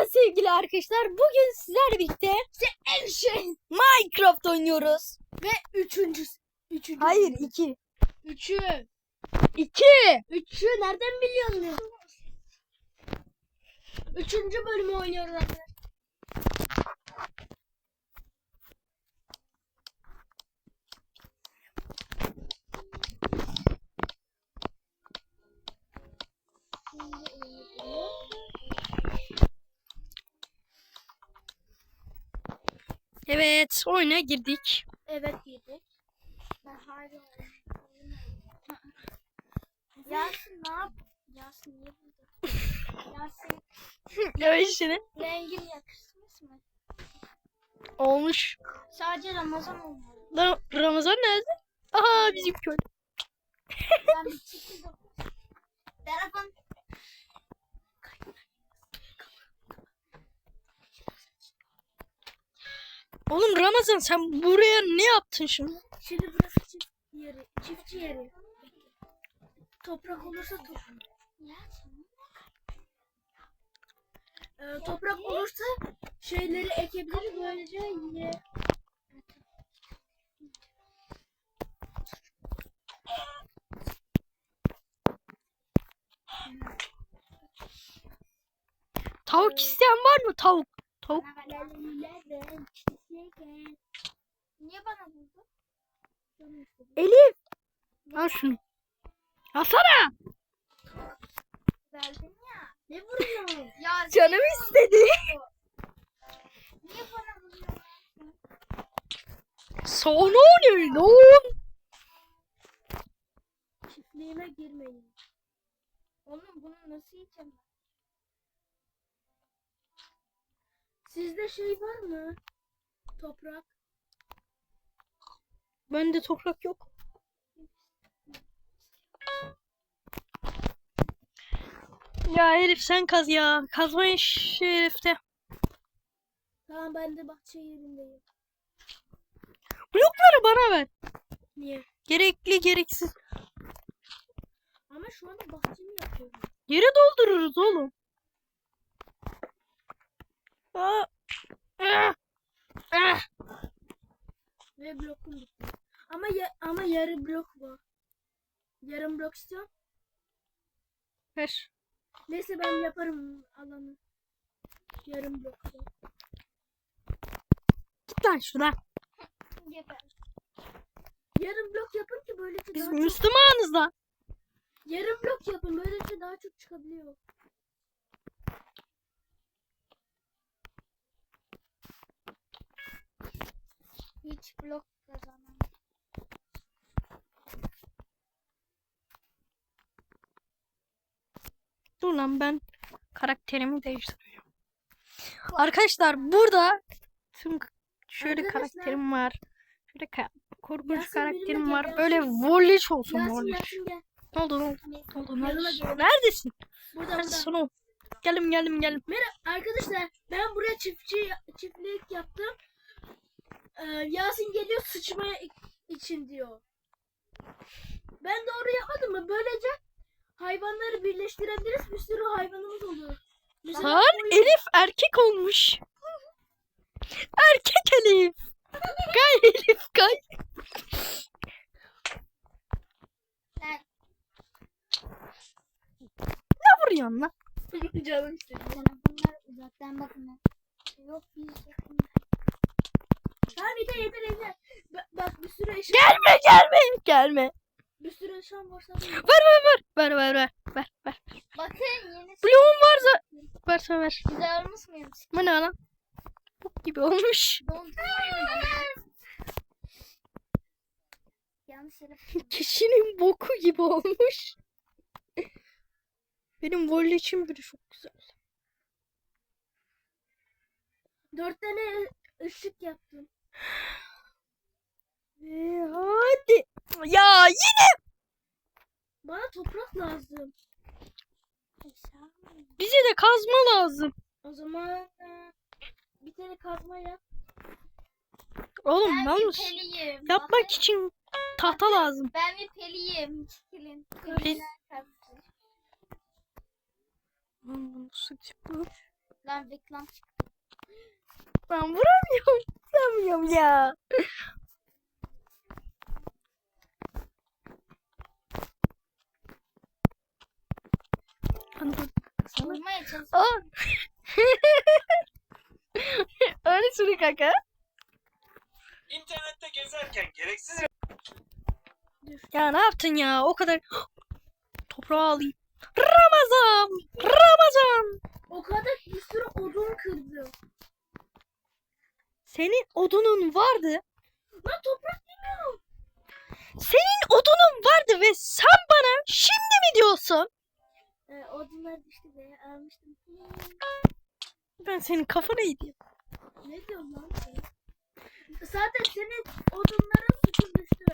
Merhaba sevgili arkadaşlar. Bugün sizlerle birlikte en şey Minecraft oynuyoruz. Ve üçüncü. Üçüncü. Hayır iki. Üçü. İki. Üçü nereden biliyorsun? Üçüncü bölümü oynuyoruz arkadaşlar. Evet oyuna girdik. Evet yedik. Ben hala Yasin ne yap? Yasin niye burada? Yasin Evet şimdi rengin yakışmış mı? olmuş. Sadece Ramazan olmalı. Lan Ramazan nerede? Aha bizim köy. Ben bir çekildim. Telefon. Oğlum Ramazan sen buraya ne yaptın şimdi? Şimdi burası çift yeri. Çiftçi yeri. Toprak olursa toprak. Ee, toprak olursa şeyleri ekebiliriz böylece ye. Tavuk isteyen var mı tavuk? Tavuk. Niye bana vurdu? Elif. Al şunu. Alsana. Verdin ya. Ne vuruyorsun? ya Canım istedi. niye bana vuruyorsun? Sonra ne lan? Çiftliğime girmeyin. Oğlum bunu nasıl yiyeceğim? Sizde şey var mı? Toprak. Bende toprak yok. Ya Elif sen kaz ya. Kazma iş herifte. Tamam ben de bahçe yerindeyim. Blokları bana ver. Niye? Gerekli gereksiz. Ama şu anda bahçemi yapıyorum. Yere doldururuz oğlum. Aa. Ve blokum bitti. Ama ya, ama yarı blok var. Yarım blok istiyorum. Ver. Neyse ben yaparım alanı. Yarım blok. Git lan şuradan. Yarım blok yapın ki böylece Biz daha çok... Müslümanız lan. Yarım blok yapın böylece daha çok çıkabiliyor. Hiç blok kazanamam. Dur lan ben karakterimi değiştiriyorum. Arkadaşlar burada tüm şöyle Arkadaşlar- karakterim var. Şöyle ka- korkunç Yasin karakterim var. gel, Böyle volleç olsun volleç. Ne oldu ne oldu? Ne oldu? Yanıma Neredesin? Burada burada. Neredesin oğlum? Geldim geldim geldim. Merhaba arkadaşlar ben buraya çiftçi çiftlik yaptım. Ee, Yasin geliyor sıçmaya için diyor. Ben doğru yapmadım mı? Böylece hayvanları birleştirebiliriz. Bir sürü hayvanımız olur. Mesela Lan koyun- Elif erkek olmuş. Erkek Elif. Gay Elif gay. Sen- Ne vuruyorsun lan? Canım istedi. Telefonlar uzaktan bakın. Yok biz yakın. Tamam yeter yeter yeter. Ba- Bak bir sürü eşya. Gelme gelme gelme. Bir sürü eşyam varsa. Ver ver ver. Ver ver ver. Ver ver. Bakın yeni Bloğum varsa verse ver. güzel olmuş muyum? Bu ne lan? Bok gibi olmuş. Yanlış yere Kişinin boku gibi olmuş. Benim volleçim bile çok güzel. Dört tane ışık yaptım. Ve hadi. Ya yine Bana toprak lazım. bize de kazma lazım. O zaman e, bir tane kazma yap. Oğlum Ben yalnız peliyim. yapmak Bakın, için tahta lazım. Ben bir peliyim. Çekilin. Pel-. Lan bu nasıl tip bu? Lan reklam çıktı. Ben vuramıyorum. Vuramıyorum ya. Vurmaya çalışıyorum. Öyle sürü kaka. İnternette gezerken gereksiz Ya ne yaptın ya? O kadar toprağı alayım. Ramazan! Ramazan! O kadar bir sürü odun kırdım. Senin odunun vardı. Lan toprak demiyorum. Senin odunun vardı ve sen bana şimdi mi diyorsun? Ee, odunlar düştü be almıştım. Ben senin kafana yiyeyim. Ne diyorsun lan sen? Zaten senin odunların suçun düştü.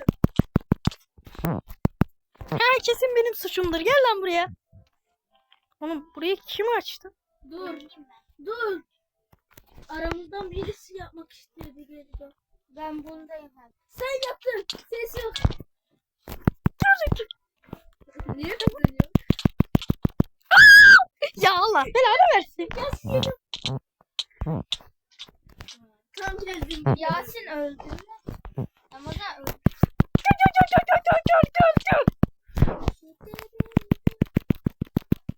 Herkesin benim suçumdur. Gel lan buraya. Oğlum burayı kim açtı? Dur. Dur. Aramızdan birisi yapmak istiyordu galiba. Ben bundayım hep. Sen yaptın. Ses yok. Niye kızıyorsun? Ya Allah belanı versin. Ya sinir. Tam geldim. Yasin öldü mü? Ramazan öldü.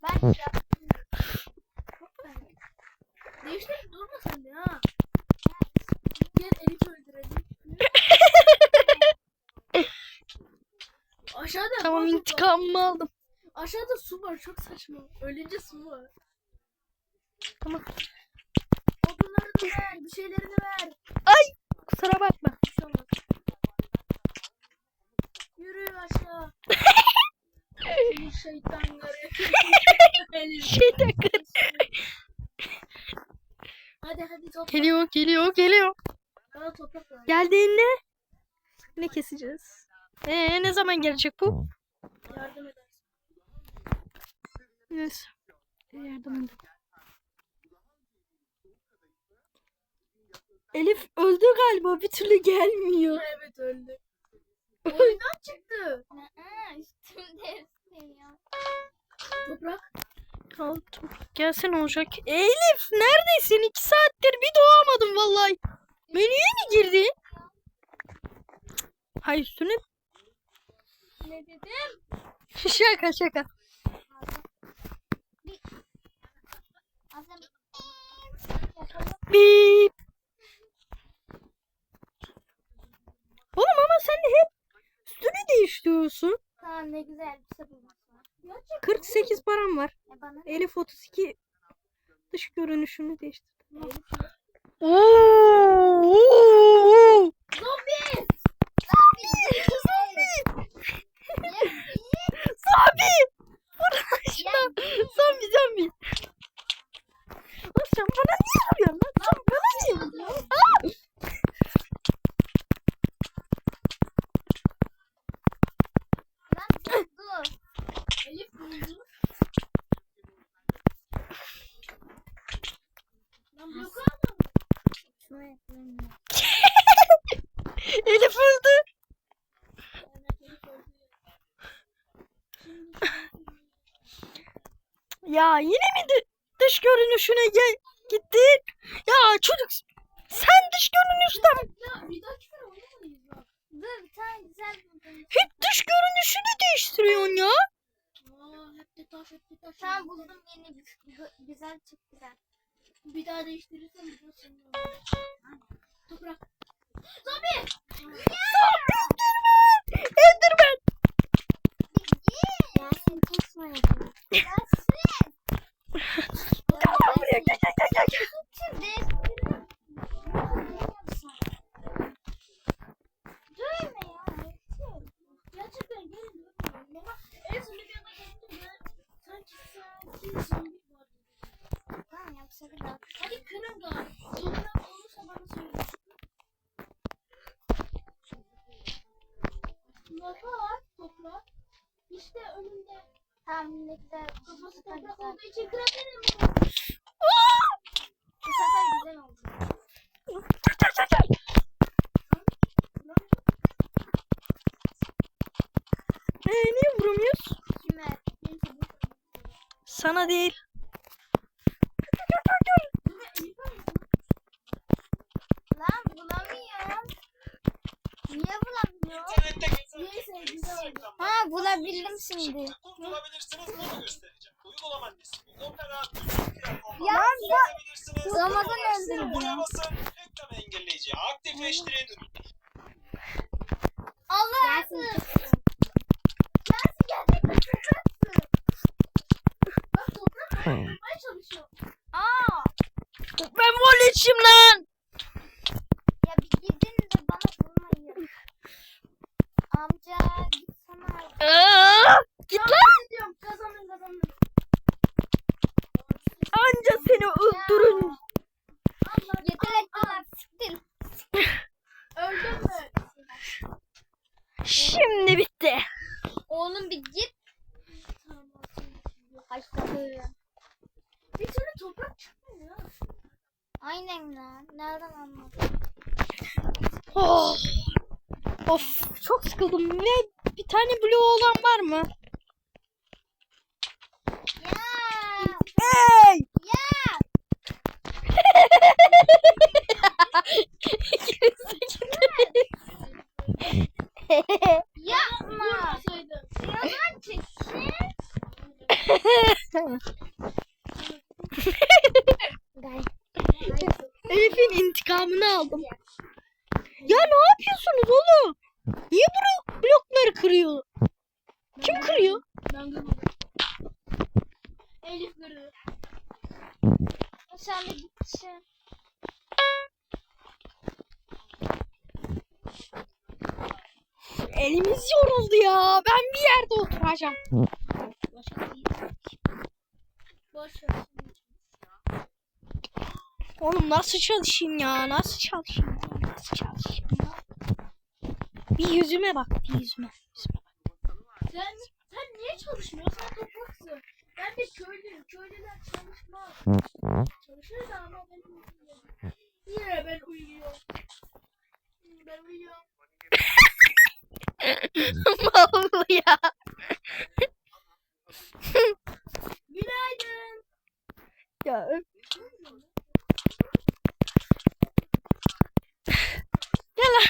Ben Değiştir durma sen de ha. Gel Elif öldürelim. Aşağıda Tamam var. intikamımı aldım. Aşağıda su var çok saçma. Ölünce su var. Tamam. Odunları da ver. Bir şeylerini ver. Kusura bakma. Bir şey. Yürü aşağı. Seni şeytanları. Elif. Şey takır. Hadi hadi topla. Geliyor geliyor geliyor. Bana toprak ver. Geldiğinde ne keseceğiz? Ee ne zaman gelecek bu? Yardım edersin. Neyse. Yardım edin. Elif öldü galiba bir türlü gelmiyor. Evet öldü. Oyundan çıktı. Aa, üstümde üstüm ya. Toprak. Al, toprak Gelsen olacak. Elif neredesin? İki saattir bir doğamadım vallahi. Menüye mi girdin? Hay üstüne. Ne dedim? şaka şaka. Bip. Oğlum ama sen de hep üstünü değiştiriyorsun. Tamam ne güzel bir şey var. 48 param var. Elif 32 dış görünüşünü değiştirdi. Elif. Oo, oo, Zombi. Zombi! Uğraşma. Zombi zombi. Oğlum sen bana niye vuruyorsun lan? Sen bana niye vuruyorsun? Aa! Lan dur dur. Elif buldu. Lan bloku alma. Şunu yapayım. Elif öldü. Ya yine mi dı- dış görünüşüne gel gittin? Ya çocuk sen dış görünüşten Ya bir dahaki kere oynamayız bak. Dur bir tane güzel buldum. hep dış görünüşünü değiştiriyorsun ya. Aa hep de taş hep de taş. Tamam buldum yeni güzel çok güzel. Bir daha değiştirirsen biliyorsun. Toprak. Zombi. Enderman. Yasin kesme yapıyor. Yasin. Gel lan buraya gel gel gel gel. gel. Şimdi. Dövme ya. Gerçekten gelin. Ne bak en son videoda gördüm ben. Sanki sanki zombi var. Tamam yapsa bir daha. Hadi kırın da. Toprak olursa bana söyle. Lafa var toprak. İşte önünde. Tamam ne güzel. Kafası Bu sefer toprak güzel. olduğu için kırabilirim mi? Bu sefer güzel oldu. Gel gel gel gel. Ee, niye vuramıyoruz? Kime? Neyse bu. Sana değil. Gel gel gel gel. Bildim şimdi. Kurtulabilirsiniz bunu göstereceğim. Uygulama ismi. Opera Ya Yapabilirsiniz. Ramazan öldürdü. Buraya basın. Reklam engelleyici. Aktifleştirin. Allah Yasin. Yasin gerçekten çocuksın. Bak toprak yapmaya çalışıyor. Aa. Ben vol içim lan. Ya bir gidin de bana vurmayın. Amca git sana. Aa, git lan. Diyorum kazanın kazanın. Anca seni öldürün. Allah Yeter ettiler. Siktir. öldün mü? Şimdi bitti. Oğlum bir git. Haşladı. Bir türlü toprak çıkmıyor. Aynen lan. Nereden anladın? Oh. Of çok sıkıldım ve bir tane bloğu olan var mı? Ya. Hey! Ya. Yapma. Vurmasaydın. Yalan Gay. Elif'in intikamını aldım. Ya ne yapıyorsunuz oğlum? Niye bu blokları kırıyor? Kim kırıyor? Ben kırmadım. Elif kırdı. Sen de git. şey. Elimiz yoruldu ya. Ben bir yerde oturacağım. Boş ver. Oğlum nasıl çalışayım ya? Nasıl çalışayım? ya? Nasıl çalışayım ya? Bir yüzüme bak. Bir yüzüme. yüzüme bak. Sen, sen niye çalışmıyorsun? Sen topraksın. Ben de köylüyüm. Köylüler çalışmaz. Çalışır da ama benim uyuyorum. Yine ben uyuyorum. Ben uyuyorum. Vallahi ya. Günaydın. Ya öp. Gel lan.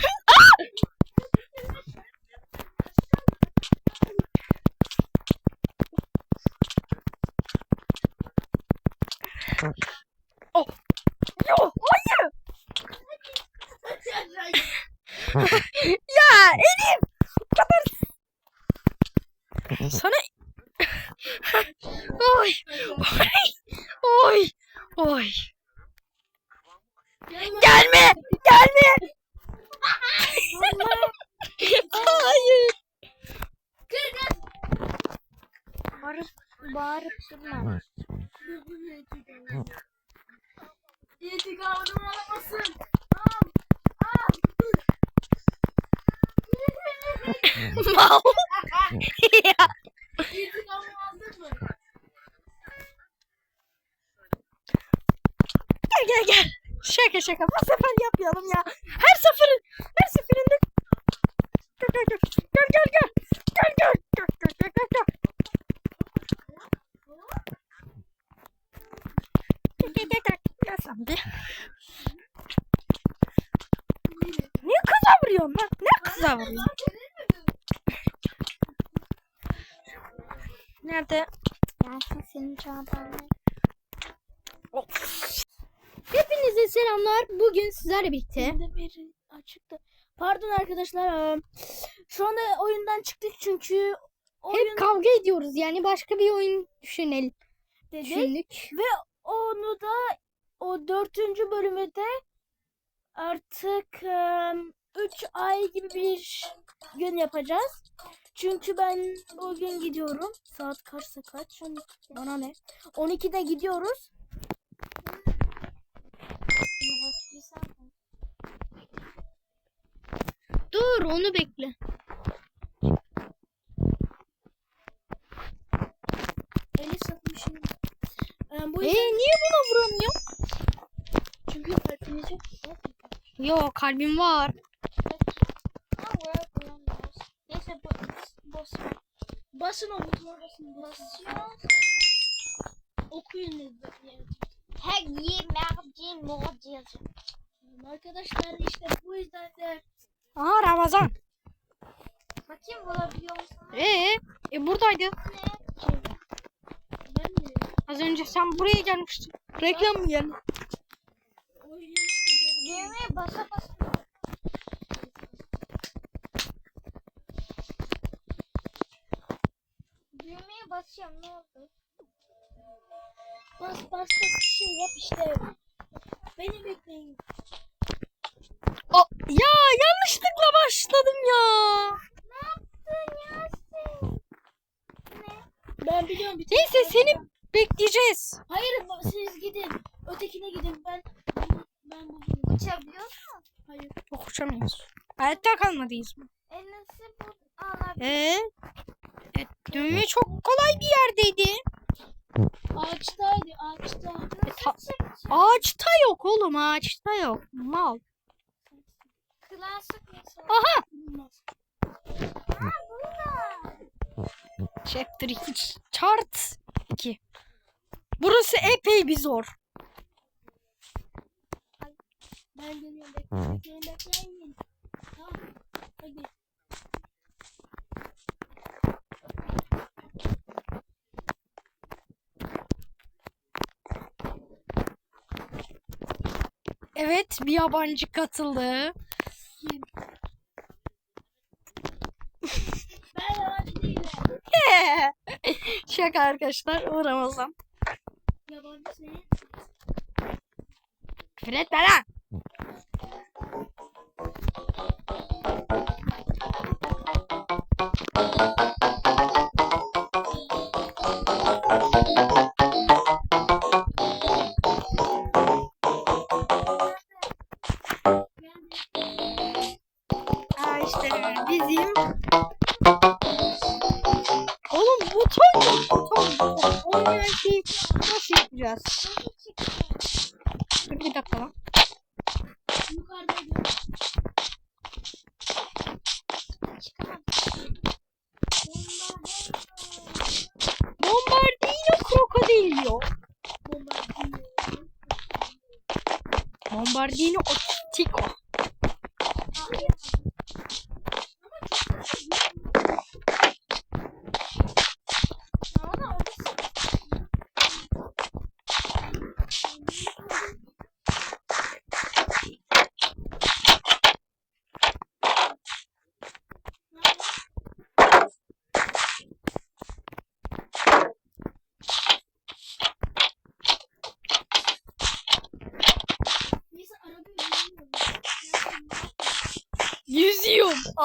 Oh. Yo, hayır. Ya Elif. Gel gel gel. Şaka şaka. Bu sefer yapmayalım ya. Her seferin her seferinde gel gel gel. Gel gel gel. Gel gel. Gel gel gel gel. gel. Gel gel gel gel. Gel sen bir. Niye kıza vuruyorsun lan? Ne kıza vuruyorsun? Nerede? Yasin senin çantanı. Hepinize selamlar. Bugün sizlerle birlikte açıktı. Pardon arkadaşlar. Şu anda oyundan çıktık çünkü oyun hep kavga ediyoruz. Yani başka bir oyun düşünelim. dedik. Düşündük. Ve onu da o dördüncü bölümde artık 3 ay gibi bir gün yapacağız. Çünkü ben o gün gidiyorum. Saat kaçsa kaç? Bana ne? 12'de gidiyoruz. Dur onu bekle. Eli satmışım. Ee, bu Ee, yüzden niye buna vuramıyor? çünkü kalbiniz yok. Yo kalbim var. Neyse ver. Basın o butona basın. Basıyor. Okuyun dedi. Yani. Her mor yazıyor. Arkadaşlar işte bu yüzden de Aha Ramazan. Bakayım bulabiliyor musun? Ee, e buradaydı. Az önce sen buraya gelmiştin. Reklam mı geldi? Düğmeye basa basa. Düğmeye basıyorum ne oldu? Bas bas bas bir şey yap işte. Beni bekleyin. Ya yanlışlıkla başladım ya. Ne yaptın Yasin? Ben biliyorum bir Neyse seni bekleyeceğiz. Hayır siz gidin. Ötekine gidin. Ben ben buldum. Uçabiliyor musun? Hayır. Yok uçamıyoruz. Hayatta kalmadıyız mı? E nasıl bu alabilir? Ee, e, düğme çok kolay bir yerdeydi. Ağaçtaydı ağaçta. E, ta- ağaçta yok oğlum ağaçta yok. Mal. Klasik mesela. Aha. Ha burada. Chapter 2 chart 2. Burası epey bir zor. Ben geliyorum. Bekleyin bekleyin. Tamam. Hadi. Evet bir yabancı katıldı. Kim? ben yabancı değilim. Şaka arkadaşlar o Ramazan. Yabancı senin. Küfür etme lan.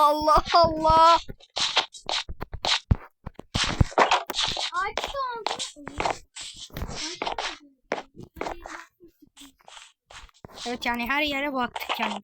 Allah Allah. oldu. Evet yani her yere baktık yani.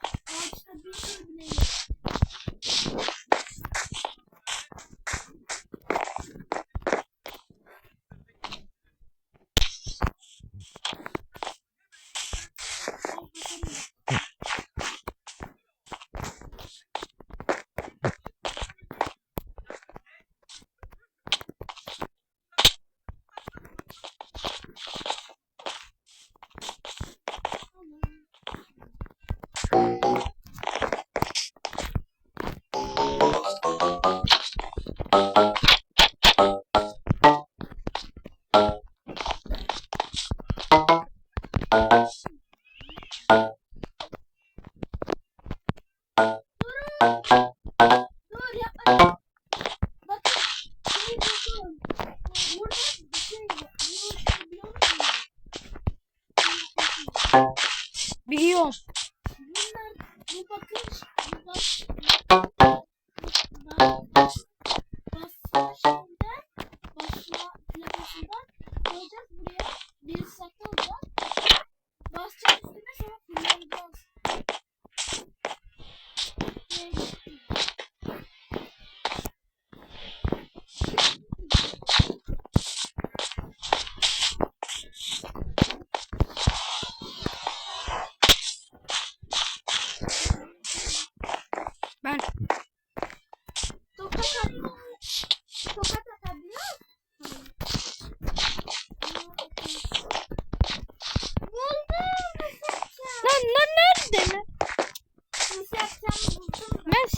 Biliyorum.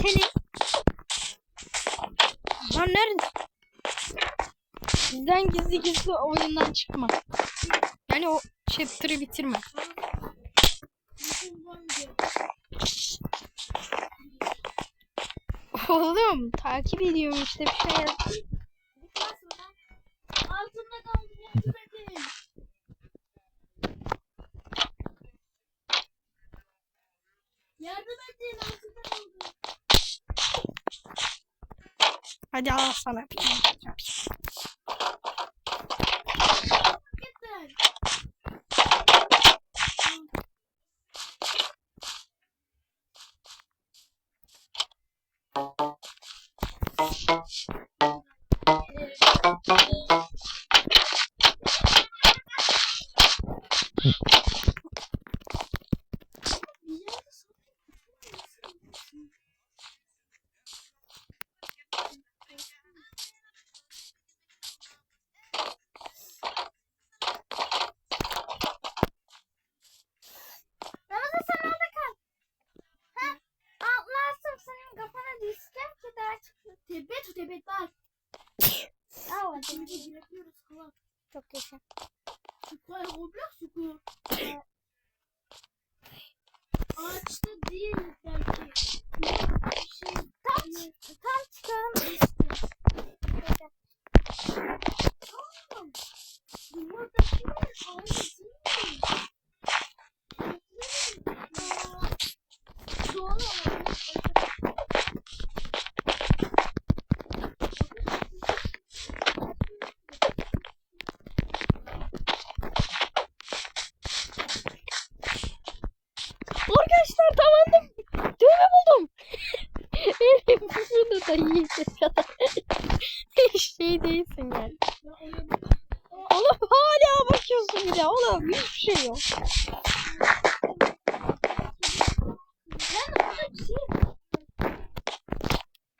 Seni. Lan nerede? Bizden gizli gizli oyundan çıkma. Yani o chapter'ı bitirme. Oğlum takip ediyorum işte bir şey yaz. Altında kaldı yardım edin. Yardım edin altında kaldı. Hadi al sana. Yeter. Ramazan sen orada kal. Ha? Atlarsam senin kafana düşeceğim ki daha çıkıyor. Tebet o tebet bak. Aa, Şimdi bırakıyoruz kalan. Çok yaşa. Süper Roblox yuku. Ağaçta değil belki. Bir şey. Tam, tam çıkalım işte. Tamam. Duvardaki ağaç değil mi? Aa, Doğal olabilir. Arkadaşlar tamamdır. Düğme buldum. Elim bunu da yiyecek kadar. şey değilsin yani. Ya öyle Oğlum hala bakıyorsun bir de. Oğlum hiçbir şey yok. Lan orada bir şey var.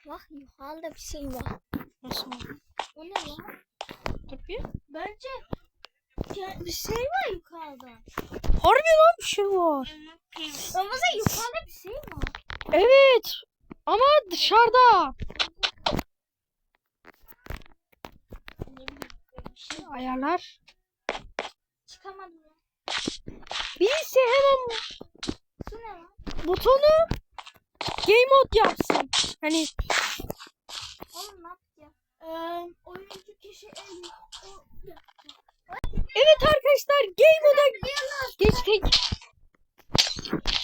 Bak bir şey var. Nasıl? O ne lan? Bir. Bence Bir şey var yukarıda. Harbi lan bir şey var. Ramazan yukarıda bir şey var. Evet. Ama dışarıda. Şey. Ayarlar. Çıkamadım ya. Birisi hemen Su ne lan? butonu game mode yapsın. Hani Ne oyuncu kişi en evet arkadaşlar game mode'a geçtik.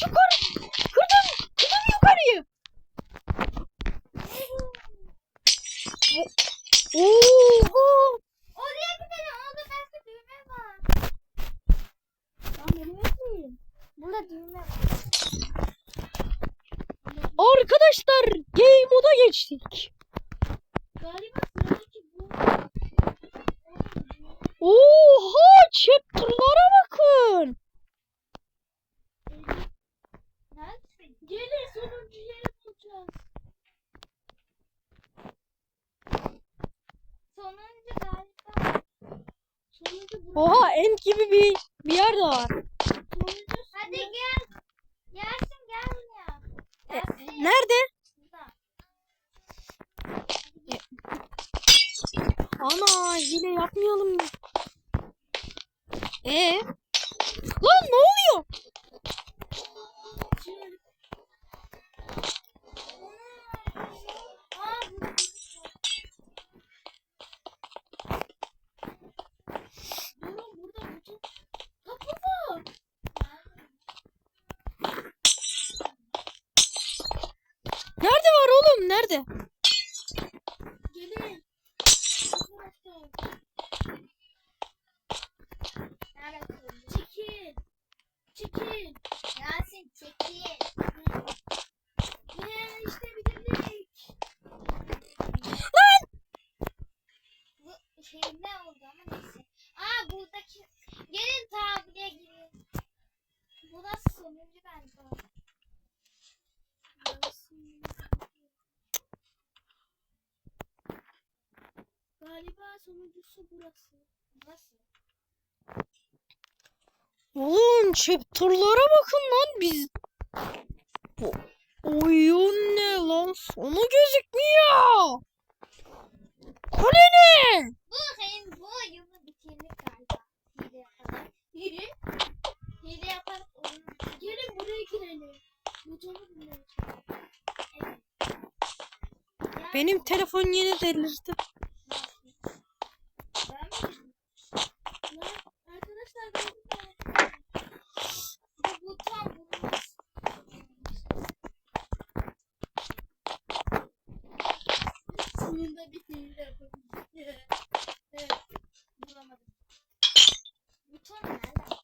Yukarı. Kırdım. Kırdım yukarıyı. Oo. Oraya gidelim. Orada belki düğme var. Benim etmeyeyim. Burada düğme var. Arkadaşlar game moda geçtik. Galiba sıradaki bu. Oha chapter'lara bakın. Neredesin? Gelin sonuncu yeri bulacağız. Sonuncu galiba. Sonuncu bu. Oha end gibi bir bir yer de var. Sonuncu Hadi gel. Gelsin gel ya. E, Gelsin. nerede? Burada. Ana hile yapmayalım. E Lan ne oluyor? Çık. Aa, burada. Durun burada bütün kapı var. Nerede? Gelin. Neredesin? Çekil. Çekil. Yasin çekil. Ye işte bitirdik. Bu şey ne oldu ama neyse. Aa buradaki gelin tabire girin. Bu da sonuncu galiba. Galiba sonuncusu burası. Nasıl? Oğlum chapter'lara bakın lan biz. Bu oyun ne lan? Sonu gözükmüyor. Kule ne? Bu senin bu oyunu bitirdik galiba. Hile yaparak. Hile. Hile yaparak oyunu. Gelin buraya girelim. Motoru bineceğim. Evet. Benim telefon yeni delirdi sonunda bir hile yapabildim. evet, bulamadım. Buton nerede?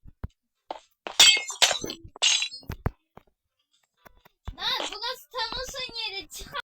Lan bu nasıl Thanos'un yeri? Çıkar.